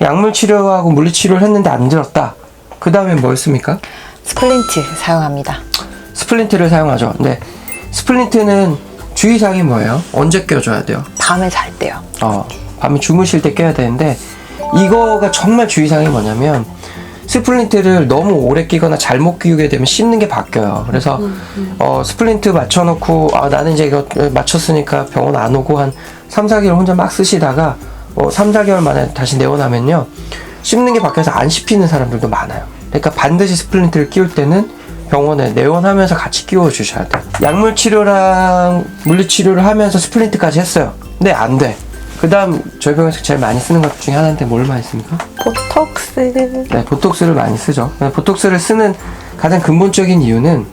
약물 치료하고 물리 치료를 했는데 안 들었다. 그 다음에 뭐였습니까? 스플린트 사용합니다. 스플린트를 사용하죠. 근데 스플린트는 주의사항이 뭐예요? 언제 껴줘야 돼요? 밤에 잘 때요. 어, 밤에 주무실 때 껴야 되는데 이거가 정말 주의사항이 뭐냐면 스플린트를 너무 오래 끼거나 잘못 끼우게 되면 씹는 게 바뀌어요. 그래서 어, 스플린트 맞춰놓고 아, 나는 이제 이거 맞췄으니까 병원 안 오고 한 3, 4개월 혼자 막 쓰시다가 어, 3, 4개월 만에 다시 내원하면요. 씹는 게 바뀌어서 안 씹히는 사람들도 많아요. 그러니까 반드시 스플린트를 끼울 때는 병원에 내원하면서 같이 끼워 주셔야 돼요. 약물 치료랑 물리 치료를 하면서 스플린트까지 했어요. 근데 안 돼. 그 다음 저희 병원에서 제일 많이 쓰는 것 중에 하나인데 뭘 많이 씁니까? 보톡스. 네, 보톡스를 많이 쓰죠. 네, 보톡스를 쓰는 가장 근본적인 이유는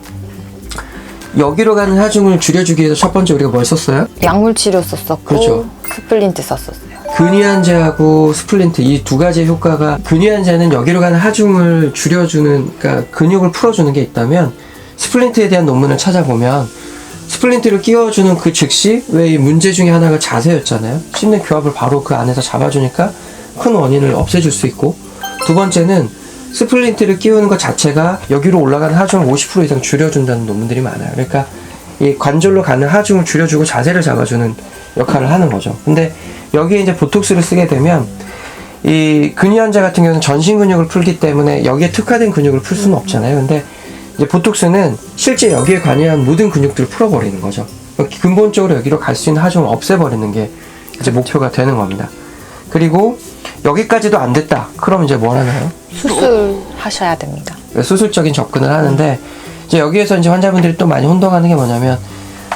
여기로 가는 하중을 줄여주기 위해서 첫 번째 우리가 뭘 썼어요? 약물 치료 썼었고 그렇죠. 스플린트 썼었어요. 근위안제하고 스플린트 이 두 가지의 효과가 근위안제는 여기로 가는 하중을 줄여주는 그러니까 근육을 풀어주는 게 있다면 스플린트에 대한 논문을 찾아보면 스플린트를 끼워주는 그 즉시 왜 이 문제 중에 하나가 자세였잖아요. 씹는 교합을 바로 그 안에서 잡아주니까 큰 원인을 없애줄 수 있고 두 번째는 스플린트를 끼우는 것 자체가 여기로 올라가는 하중을 50% 이상 줄여준다는 논문들이 많아요. 그러니까 이 관절로 가는 하중을 줄여주고 자세를 잡아주는 역할을 하는 거죠. 근데 여기에 이제 보톡스를 쓰게 되면 이 근위환자 같은 경우는 전신 근육을 풀기 때문에 여기에 특화된 근육을 풀 수는 없잖아요. 근데 이제 보톡스는 실제 여기에 관여한 모든 근육들을 풀어버리는 거죠. 근본적으로 여기로 갈 수 있는 하중을 없애버리는 게 이제 목표가 되는 겁니다. 그리고 여기까지도 안 됐다. 그럼 이제 뭘 하나요? 수술하셔야 됩니다. 수술적인 접근을 하는데 이제 여기에서 이제 환자분들이 또 많이 혼동하는 게 뭐냐면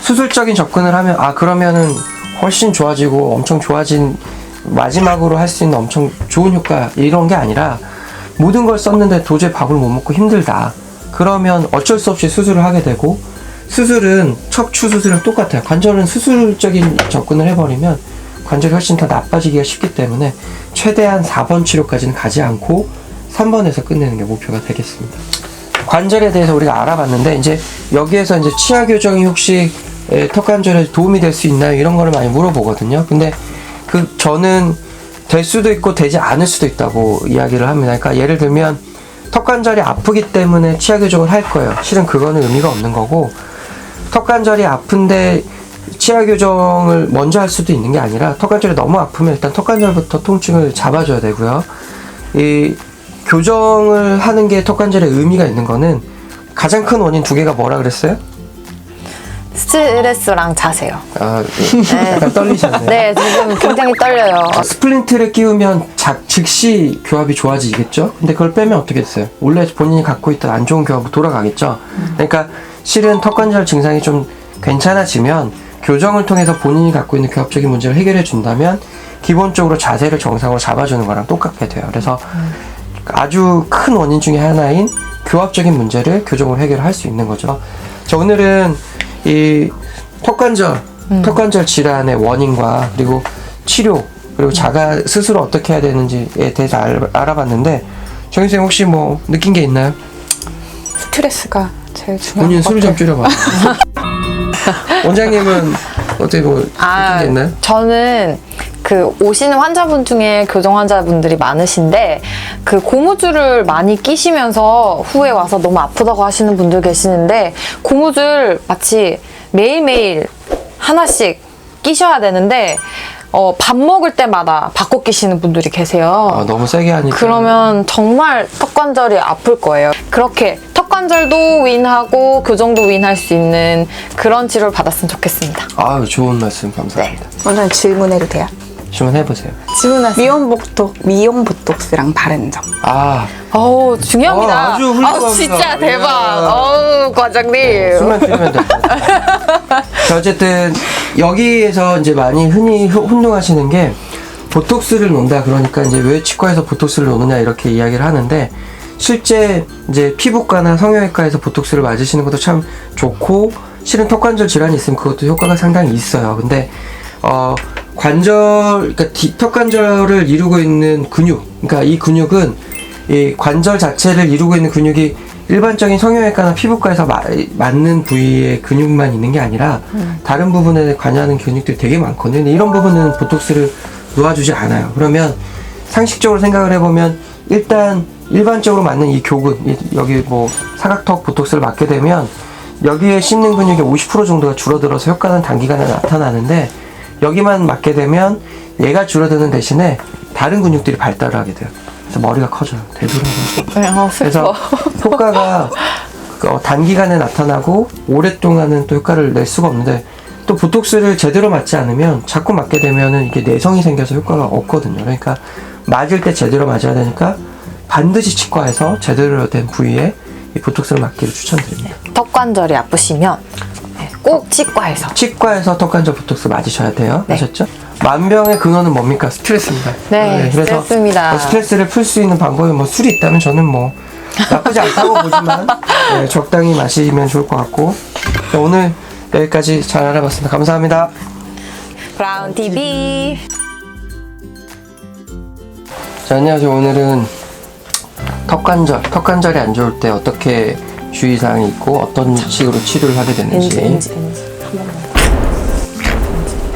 수술적인 접근을 하면 아 그러면은 훨씬 좋아지고 엄청 좋아진 마지막으로 할 수 있는 엄청 좋은 효과 이런 게 아니라 모든 걸 썼는데 도저히 밥을 못 먹고 힘들다. 그러면 어쩔 수 없이 수술을 하게 되고 수술은 척추 수술이랑 똑같아요. 관절은 수술적인 접근을 해버리면 관절이 훨씬 더 나빠지기가 쉽기 때문에 최대한 4번 치료까지는 가지 않고 3번에서 끝내는 게 목표가 되겠습니다. 관절에 대해서 우리가 알아봤는데 이제 여기에서 이제 치아 교정이 혹시 에, 턱 관절에 도움이 될 수 있나요? 이런 거를 많이 물어보거든요. 근데 그 저는 될 수도 있고 되지 않을 수도 있다고 이야기를 합니다. 그러니까 예를 들면 턱 관절이 아프기 때문에 치아 교정을 할 거예요. 실은 그거는 의미가 없는 거고 턱 관절이 아픈데 치아 교정을 먼저 할 수도 있는 게 아니라 턱 관절이 너무 아프면 일단 턱 관절부터 통증을 잡아줘야 되고요. 이 교정을 하는 게 턱 관절에 의미가 있는 거는 가장 큰 원인 두 개가 뭐라 그랬어요? 스트레스랑 자세요. 아, 약간 떨리셨네요. 네, 지금 굉장히 떨려요. 아, 스플린트를 끼우면 자, 즉시 교합이 좋아지겠죠? 근데 그걸 빼면 어떻게 됐어요? 원래 본인이 갖고 있던 안 좋은 교합으로 돌아가겠죠? 그러니까 실은 턱관절 증상이 좀 괜찮아지면 교정을 통해서 본인이 갖고 있는 교합적인 문제를 해결해 준다면 기본적으로 자세를 정상으로 잡아주는 거랑 똑같게 돼요. 그래서 아주 큰 원인 중에 하나인 교합적인 문제를 교정으로 해결할 수 있는 거죠. 자, 오늘은 이 턱관절, 턱관절 질환의 원인과 그리고 치료, 그리고 자가 스스로 어떻게 해야 되는지에 대해서 알, 알아봤는데 정 선생님 혹시 뭐 느낀 게 있나요? 스트레스가 제일 중요한 본인 것 술을 좀 같아요. 줄여봐. 원장님은 어떻게 뭐 느낀 아, 게 있나요? 저는 그 오시는 환자분 중에 교정 환자분들이 많으신데 그 고무줄을 많이 끼시면서 후에 와서 너무 아프다고 하시는 분들 계시는데 고무줄 마치 매일매일 하나씩 끼셔야 되는데 어, 밥 먹을 때마다 바꿔 끼시는 분들이 계세요. 아, 너무 세게 하니까 그러면 정말 턱 관절이 아플 거예요. 그렇게 턱 관절도 윈하고 교정도 윈할 수 있는 그런 치료를 받았으면 좋겠습니다. 아 좋은 말씀 감사합니다. 오늘 질문해도 돼요? 질문해 보세요. 질문하세요. 미용 보톡 미용 보톡스랑 다른 점. 아 어우, 중요합니다. 어, 아주 훌륭합니다. 어우, 진짜 예. 대박. 어우, 과장님. 술만 줄이면 돼. 자, 어쨌든 여기에서 이제 많이 흔히 호- 혼동하시는 게 보톡스를 놓는다 그러니까 이제 왜 치과에서 보톡스를 놓느냐 이렇게 이야기를 하는데 실제 이제 피부과나 성형외과에서 보톡스를 맞으시는 것도 참 좋고 실은 턱관절 질환이 있으면 그것도 효과가 상당히 있어요. 근데 어 관절 그러니까 뒤- 턱관절을 이루고 있는 근육 그러니까 이 근육은 이 관절 자체를 이루고 있는 근육이 일반적인 성형외과나 피부과에서 마- 맞는 부위의 근육만 있는 게 아니라 다른 부분에 관여하는 근육들이 되게 많거든요. 근데 이런 부분은 보톡스를 놓아주지 않아요. 그러면 상식적으로 생각을 해보면 일단 일반적으로 맞는 이 교근 이- 여기 뭐 사각턱 보톡스를 맞게 되면 여기에 씹는 근육의 50% 정도가 줄어들어서 효과는 단기간에 나타나는데 여기만 맞게 되면 얘가 줄어드는 대신에 다른 근육들이 발달을 하게 돼요. 그래서 머리가 커져요. 되돌아가고. 어, 그래서 슬퍼. 효과가 그, 어, 단기간에 나타나고 오랫동안은 또 효과를 낼 수가 없는데 또 보톡스를 제대로 맞지 않으면 자꾸 맞게 되면은 이게 내성이 생겨서 효과가 없거든요. 그러니까 맞을 때 제대로 맞아야 되니까 반드시 치과에서 제대로 된 부위에 이 보톡스를 맞기를 추천드립니다. 턱 관절이 아프시면 네, 꼭 치과에서. 치과에서 턱관절 보톡스 맞으셔야 돼요. 네. 아셨죠? 만병의 근원은 뭡니까? 스트레스입니다. 네, 스트레스입니다. 뭐 스트레스를 풀 수 있는 방법이 뭐 술이 있다면 저는 뭐 나쁘지 않다고 보지만 네, 적당히 마시면 좋을 것 같고 자, 오늘 여기까지 잘 알아봤습니다. 감사합니다. 브라운 TV. 자, 안녕하세요. 오늘은 턱관절, 턱관절이 안 좋을 때 어떻게 주의사항이 있고 어떤 식으로 치료를 하게 되는지